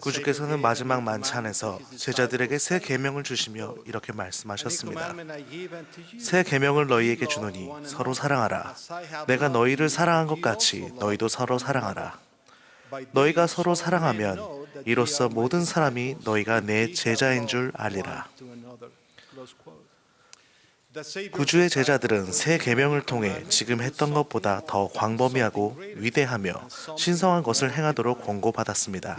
구주께서는 마지막 만찬에서 제자들에게 새 계명을 주시며 이렇게 말씀하셨습니다. 새 계명을 너희에게 주노니 서로 사랑하라. 내가 너희를 사랑한 것 같이 너희도 서로 사랑하라. 너희가 서로 사랑하면 이로써 모든 사람이 너희가 내 제자인 줄 알리라. 구주의 제자들은 새 계명을 통해 지금 했던 것보다 더 광범위하고 위대하며 신성한 것을 행하도록 권고받았습니다.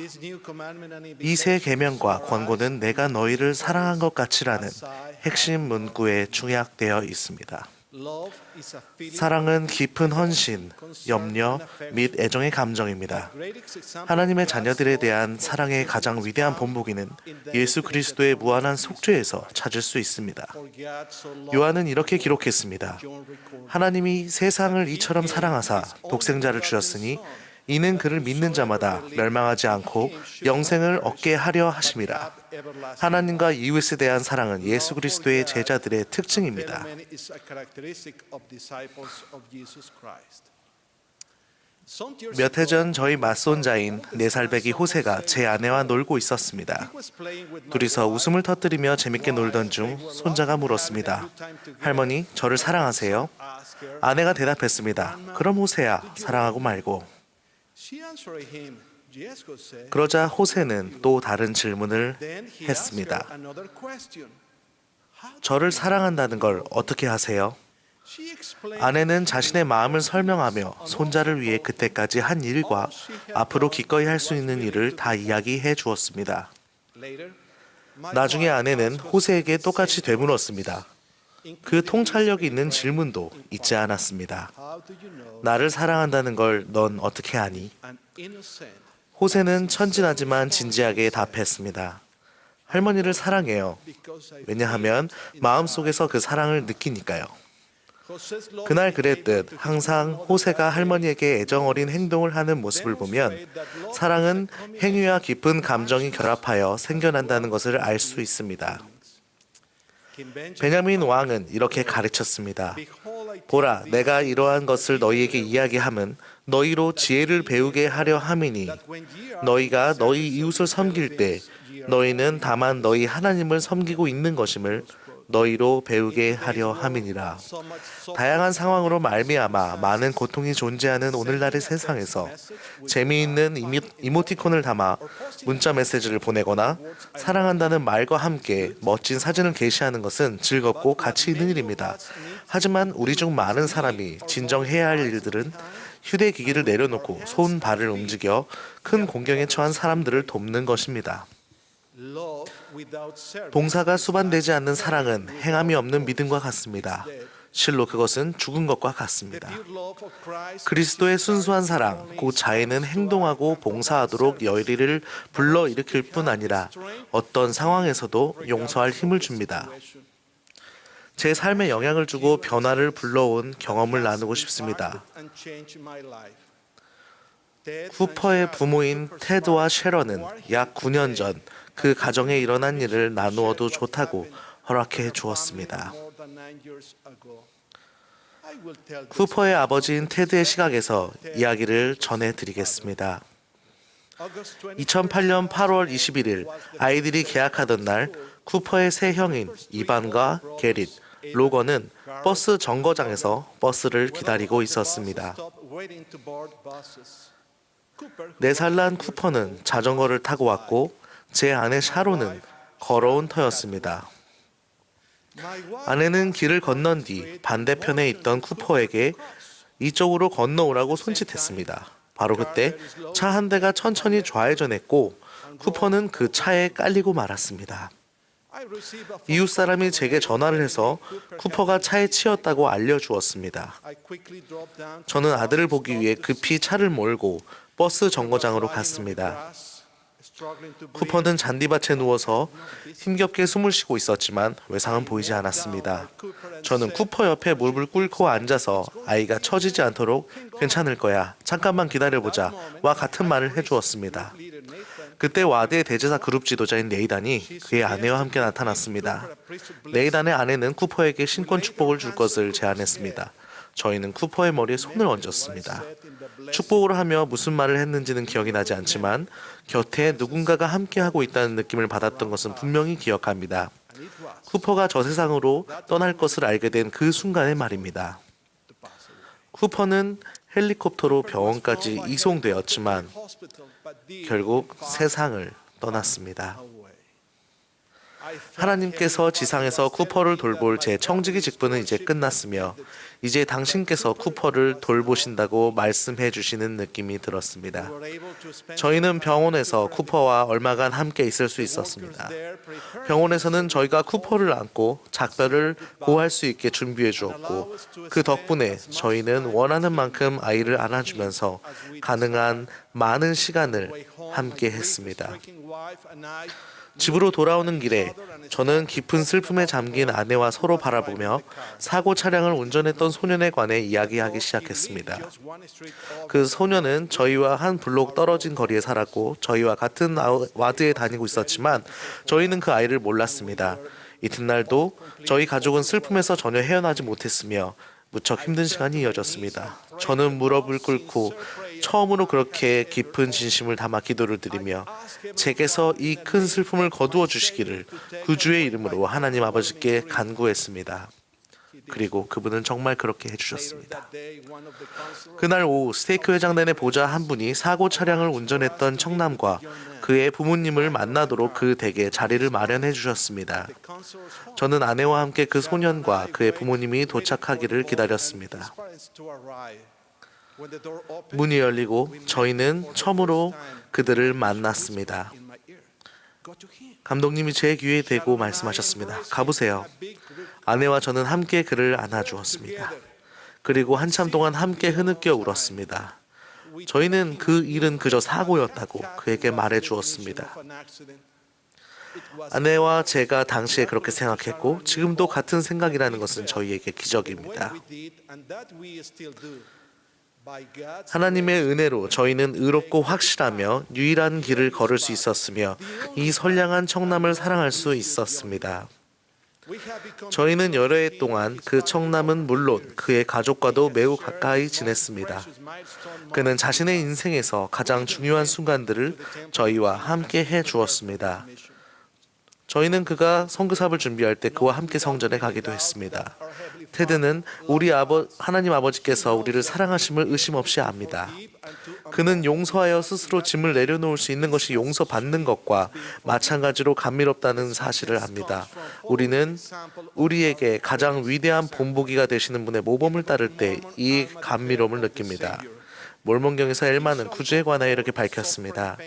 이 새 계명과 권고는 내가 너희를 사랑한 것 같이라는 핵심 문구에 충약되어 있습니다. 사랑은 깊은 헌신, 염려 및 애정의 감정입니다. 하나님의 자녀들에 대한 사랑의 가장 위대한 본보기는 예수 그리스도의 무한한 속죄에서 찾을 수 있습니다. 요한은 이렇게 기록했습니다. 하나님이 세상을 이처럼 사랑하사 독생자를 주셨으니 이는 그를 믿는 자마다 멸망하지 않고 영생을 얻게 하려 하심이라. 하나님과 이웃에 대한 사랑은 예수 그리스도의 제자들의 특징입니다. 몇 해 전 저희 맞손자인 네 살배기 호세가 제 아내와 놀고 있었습니다. 둘이서 웃음을 터뜨리며 재밌게 놀던 중 손자가 물었습니다. 할머니, 저를 사랑하세요? 아내가 대답했습니다. 그럼 호세야, 사랑하고 말고. 그러자 호세는 또 다른 질문을 했습니다. 저를 사랑한다는 걸 어떻게 하세요? 아내는 자신의 마음을 설명하며 손자를 위해 그때까지 한 일과 앞으로 기꺼이 할 수 있는 일을 다 이야기해 주었습니다. 나중에 아내는 호세에게 똑같이 되물었습니다. 그 통찰력 있는 질문도 잊지 않았습니다. 나를 사랑한다는 걸 넌 어떻게 아니? 호세는 천진하지만 진지하게 답했습니다. 할머니를 사랑해요. 왜냐하면 마음속에서 그 사랑을 느끼니까요. 그날 그랬듯 항상 호세가 할머니에게 애정 어린 행동을 하는 모습을 보면 사랑은 행위와 깊은 감정이 결합하여 생겨난다는 것을 알 수 있습니다. 베냐민 왕은 이렇게 가르쳤습니다. 보라, 내가 이러한 것을 너희에게 이야기함은 너희로 지혜를 배우게 하려 함이니 너희가 너희 이웃을 섬길 때 너희는 다만 너희 하나님을 섬기고 있는 것임을 너희로 배우게 하려 함이니라. 다양한 상황으로 말미암아 많은 고통이 존재하는 오늘날의 세상에서 재미있는 이미, 이모티콘을 담아 문자 메시지를 보내거나 사랑한다는 말과 함께 멋진 사진을 게시하는 것은 즐겁고 가치 있는 일입니다. 하지만 우리 중 많은 사람이 진정 해야 할 일들은 휴대기기를 내려놓고 손 발을 움직여 큰 공경에 처한 사람들을 돕는 것입니다. 봉사가 수반되지 않는 사랑은 행함이 없는 믿음과 같습니다. 실로 그것은 죽은 것과 같습니다. 그리스도의 순수한 사랑, 곧 자애는 행동하고 봉사하도록 열의를 불러일으킬 뿐 아니라 어떤 상황에서도 용서할 힘을 줍니다. 제 삶에 영향을 주고 변화를 불러온 경험을 나누고 싶습니다. 쿠퍼의 부모인 테드와 쉐런은 약 9년 전 그 가정에 일어난 일을 나누어도 좋다고 허락해 주었습니다. 쿠퍼의 아버지인 테드의 시각에서 이야기를 전해 드리겠습니다. 2008년 8월 21일 아이들이 개학하던 날 쿠퍼의 세 형인 이반과 게릿, 로건은 버스 정거장에서 버스를 기다리고 있었습니다. 네살난 쿠퍼는 자전거를 타고 왔고 제 아내 샤론은 걸어온 터였습니다. 아내는 길을 건넌 뒤 반대편에 있던 쿠퍼에게 이쪽으로 건너오라고 손짓했습니다. 바로 그때 차 한 대가 천천히 좌회전했고 쿠퍼는 그 차에 깔리고 말았습니다. 이웃 사람이 제게 전화를 해서 쿠퍼가 차에 치였다고 알려주었습니다. 저는 아들을 보기 위해 급히 차를 몰고 버스 정거장으로 갔습니다. 쿠퍼는 잔디밭에 누워서 힘겹게 숨을 쉬고 있었지만 외상은 보이지 않았습니다. 저는 쿠퍼 옆에 무릎을 꿇고 앉아서 아이가 처지지 않도록 괜찮을 거야. 잠깐만 기다려보자. 와 같은 말을 해주었습니다. 그때 와드의 대제사 그룹 지도자인 네이단이 그의 아내와 함께 나타났습니다. 네이단의 아내는 쿠퍼에게 신권 축복을 줄 것을 제안했습니다. 저희는 쿠퍼의 머리에 손을 얹었습니다. 축복을 하며 무슨 말을 했는지는 기억이 나지 않지만 곁에 누군가가 함께하고 있다는 느낌을 받았던 것은 분명히 기억합니다. 쿠퍼가 저 세상으로 떠날 것을 알게 된 그 순간의 말입니다. 쿠퍼는 헬리콥터로 병원까지 이송되었지만 결국 세상을 떠났습니다. 하나님께서 지상에서 쿠퍼를 돌볼 제 청지기 직분은 이제 끝났으며 이제 당신께서 쿠퍼를 돌보신다고 말씀해 주시는 느낌이 들었습니다. 저희는 병원에서 쿠퍼와 얼마간 함께 있을 수 있었습니다. 병원에서는 저희가 쿠퍼를 안고 작별을 고할 수 있게 준비해 주었고 그 덕분에 저희는 원하는 만큼 아이를 안아주면서 가능한 많은 시간을 함께 했습니다. 집으로 돌아오는 길에 저는 깊은 슬픔에 잠긴 아내와 서로 바라보며 사고 차량을 운전했던 소년에 관해 이야기하기 시작했습니다. 그 소년은 저희와 한 블록 떨어진 거리에 살았고 저희와 같은 아우- 와드에 다니고 있었지만 저희는 그 아이를 몰랐습니다. 이튿날도 저희 가족은 슬픔에서 전혀 헤어나지 못했으며 무척 힘든 시간이 이어졌습니다. 저는 무릎을 꿇고 처음으로 그렇게 깊은 진심을 담아 기도를 드리며 제게서 이 큰 슬픔을 거두어 주시기를 구주의 이름으로 하나님 아버지께 간구했습니다. 그리고 그분은 정말 그렇게 해주셨습니다. 그날 오후 스테이크 회장단의 보좌 한 분이 사고 차량을 운전했던 청남과 그의 부모님을 만나도록 그 댁에 자리를 마련해 주셨습니다. 저는 아내와 함께 그 소년과 그의 부모님이 도착하기를 기다렸습니다. 문이 열리고 저희는 처음으로 그들을 만났습니다. 감독님이 제 귀에 대고 말씀하셨습니다. 가보세요. 아내와 저는 함께 그를 안아주었습니다. 그리고 한참 동안 함께 흐느껴 울었습니다. 저희는 그 일은 그저 사고였다고 그에게 말해 주었습니다. 아내와 제가 당시에 그렇게 생각했고 지금도 같은 생각이라는 것은 저희에게 기적입니다. 하나님의 은혜로 저희는 의롭고 확실하며 유일한 길을 걸을 수 있었으며 이 선량한 청남을 사랑할 수 있었습니다. 저희는 여러 해 동안 그 청남은 물론 그의 가족과도 매우 가까이 지냈습니다. 그는 자신의 인생에서 가장 중요한 순간들을 저희와 함께 해 주었습니다. 저희는 그가 성교사업을 준비할 때 그와 함께 성전에 가기도 했습니다. 테드는 우리 아버 하나님 아버지께서 우리를 사랑하심을 의심 없이 압니다. 그는 용서하여 스스로 짐을 내려놓을 수 있는 것이 용서받는 것과 마찬가지로 감미롭다는 사실을 압니다. 우리는 우리에게 가장 위대한 본보기가 되시는 분의 모범을 따를 때 이 감미로움을 느낍니다. 몰몬경에서 엘마는 구주에 관하여 이렇게 밝혔습니다.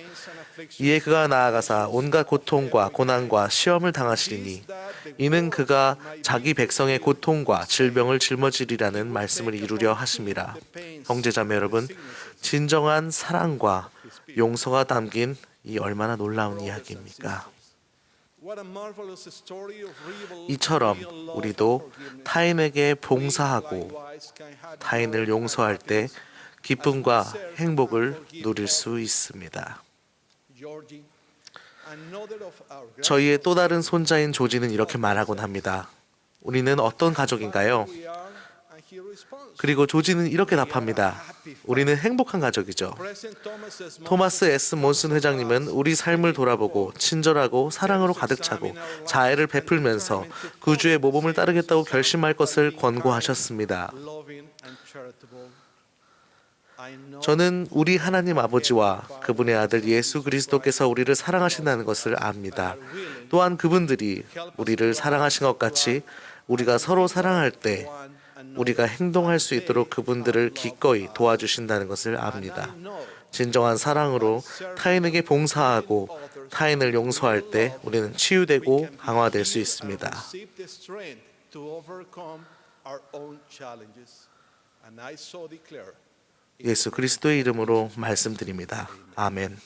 이에 그가 나아가사 온갖 고통과 고난과 시험을 당하시리니 이는 그가 자기 백성의 고통과 질병을 짊어지리라는 말씀을 이루려 하심이라. 형제자매 여러분, 진정한 사랑과 용서가 담긴 이 얼마나 놀라운 이야기입니까? 이처럼 우리도 타인에게 봉사하고 타인을 용서할 때 기쁨과 행복을 누릴 수 있습니다. 저희의 또 다른 손자인 조지는 이렇게 말하곤 합니다. 우리는 어떤 가족인가요? 그리고 조지는 이렇게 답합니다. 우리는 행복한 가족이죠. 토마스 S. 몬슨 회장님은 우리 삶을 돌아보고 친절하고 사랑으로 가득 차고 자애를 베풀면서 구주의 모범을 따르겠다고 결심할 것을 권고하셨습니다. 저는 우리 하나님 아버지와 그분의 아들 예수 그리스도께서 우리를 사랑하신다는 것을 압니다. 또한 그분들이 우리를 사랑하신 것 같이 우리가 서로 사랑할 때 우리가 행동할 수 있도록 그분들을 기꺼이 도와주신다는 것을 압니다. 진정한 사랑으로 타인에게 봉사하고 타인을 용서할 때 우리는 치유되고 강화될 수 있습니다. 예수 그리스도의 이름으로 말씀드립니다. 아멘.